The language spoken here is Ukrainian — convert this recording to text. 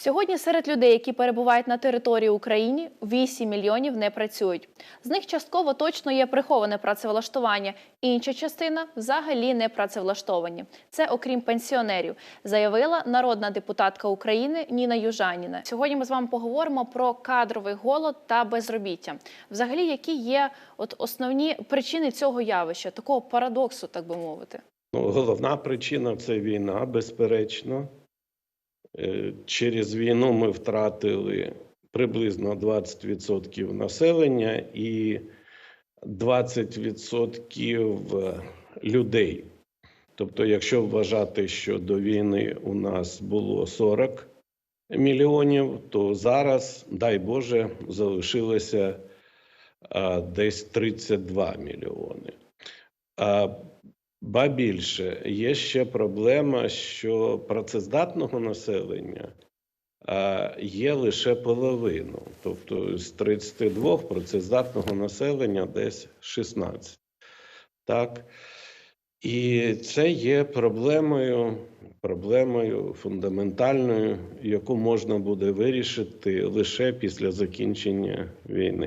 Сьогодні серед людей, які перебувають на території України, 8 мільйонів не працюють. З них частково точно є приховане працевлаштування, інша частина взагалі не працевлаштовані. Це окрім пенсіонерів, заявила народна депутатка України Ніна Южаніна. Сьогодні ми з вами поговоримо про кадровий голод та безробіття. Взагалі, які є от основні причини цього явища, такого парадоксу, так би мовити. Ну, головна причина це війна, безперечно. Е, Через війну ми втратили приблизно 20% населення і 20% людей. Тобто, якщо вважати, що до війни у нас було 40 мільйонів, то зараз, дай Боже, залишилося десь 32 мільйони. Ба більше, є ще проблема, що працездатного населення є лише половину. Тобто з 32 працездатного населення десь 16. Так? І це є проблемою, проблемою фундаментальною, яку можна буде вирішити лише після закінчення війни.